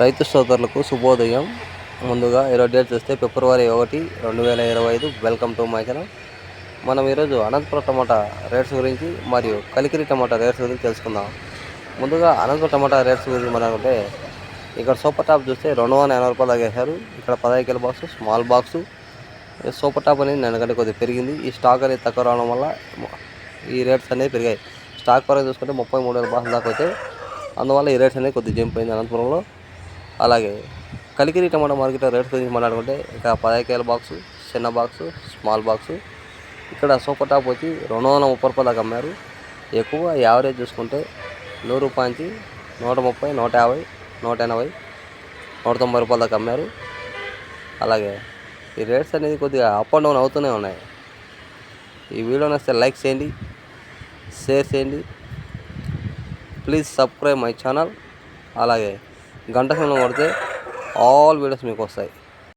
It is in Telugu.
రైతు సోదరులకు శుభోదయం. ముందుగా ఈరోజు డేట్ చూస్తే ఫిబ్రవరి ఒకటి రెండు వేల ఇరవై ఐదు. వెల్కమ్ టు మై ఛానల్ మనం ఈరోజు అనంతపురం టమాటా రేట్స్ గురించి మరియు కలికిరి టమాటా రేట్స్ గురించి తెలుసుకుందాం. ముందుగా అనంతపురం టమాటా రేట్స్ గురించి మనం అంటే ఇక్కడ సూపర్ టాప్ చూస్తే రెండు వందల ఎనభై రూపాయలు తగ్గేశారు. ఇక్కడ పదహైదు kilo box small box. Super top అనేది నిన్నకంటే కొద్దిగా పెరిగింది. ఈ స్టాక్ అనేది తక్కువ రావడం వల్ల ఈ రేట్స్ అనేవి పెరిగాయి. స్టాక్ పరంగా చూసుకుంటే ముప్పై మూడు వేల బాక్స్ దాకా అయితే అందువల్ల ఈ రేట్స్ అనేవి కొద్దిగా జంప్ అయింది అనంతపురంలో. అలాగే కలికిరి టమాటా మార్కెట్ రేట్స్ గురించి మాట్లాడుకుంటే ఇక పదహైదు బాక్సు చిన్న బాక్సు స్మాల్ బాక్సు. ఇక్కడ సూపర్ టాప్ వచ్చి రెండు వందల ముప్పై రూపాయలు దాకా అమ్మారు. ఎక్కువ యావరేజ్ చూసుకుంటే నూరు రూపాయల నుంచి నూట ముప్పై నూట యాభై నూట ఎనభై నూట తొంభై రూపాయల దాకా అమ్మారు. అలాగే ఈ రేట్స్ అనేది కొద్దిగా అప్ అండ్ డౌన్ అవుతూనే ఉన్నాయి. ఈ వీడియో నచ్చితే లైక్ చేయండి షేర్ చేయండి. Please subscribe my channel. అలాగే గంట సమయం కొడితే ఆల్ వీడియోస్ మీకు వస్తాయి.